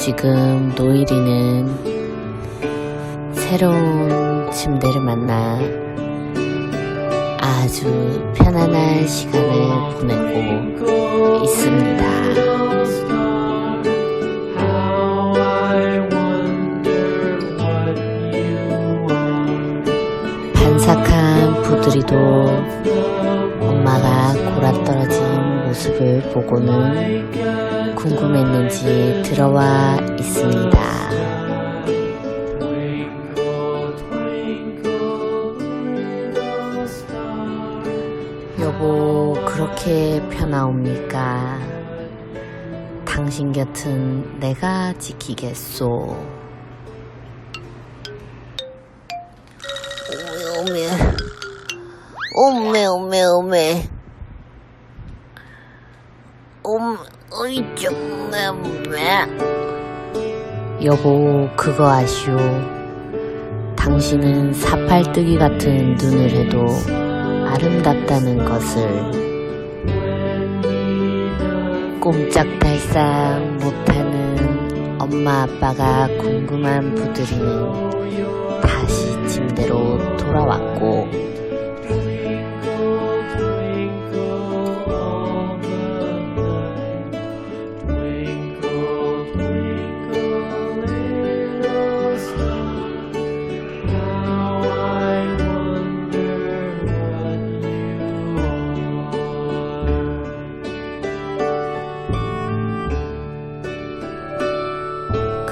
지금 노일이는 새로운 침대를 만나 아주 편안한 시간을 보내고 있습니다. 반삭한 부드리도 엄마가 골아떨어진 모습을 보고는 궁금했는지 들어와 있습니다. 여보, 그렇게 편하옵니까? 당신 곁은 내가 지키겠소. 오메, 오메, 오메, 오메. 오메, 어이, 정말, 오메. 여보, 그거 아시오. 당신은 사팔뜨기 같은 눈을 해도 아름답다는 것을 꼼짝달싹 못하는 엄마 아빠가 궁금한 부들이는 다시 침대로 돌아왔고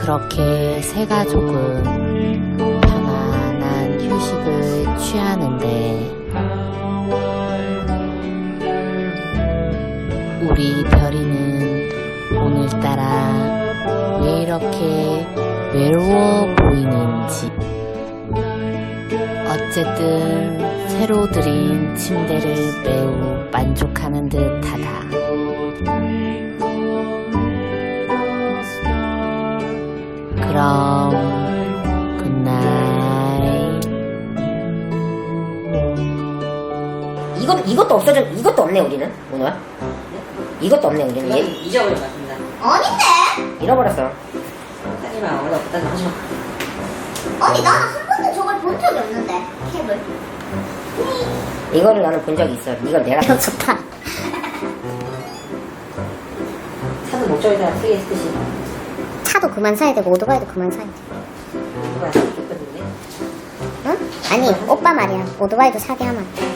그렇게 세 가족은 편안한 휴식을 취하는데 우리 별이는 오늘따라 왜 이렇게 외로워 보이는지 어쨌든 새로 들인 침대를 매우 만족하는 듯하다. 그럼 굿나잇. 이것 이것도 없어져 이것도 없네 우리는? 오늘 이것도 없네 우리는. 그건 얘 잊어버린 것 같습니다. 아닌데? 잃어버렸어. 하지만 오늘 없다는 하지 마. 아니 나는 한 번도 저걸 본 적이 없는데 캡을. 이거를 나는 본 적이 있어 이걸 내가 좋다. 차도 목적에다가 크게 했듯이 차도 그만 사야 되고 오토바이도 그만 사야 돼. 응? 아니 오빠 말이야 오토바이도 사게 하면 안 돼.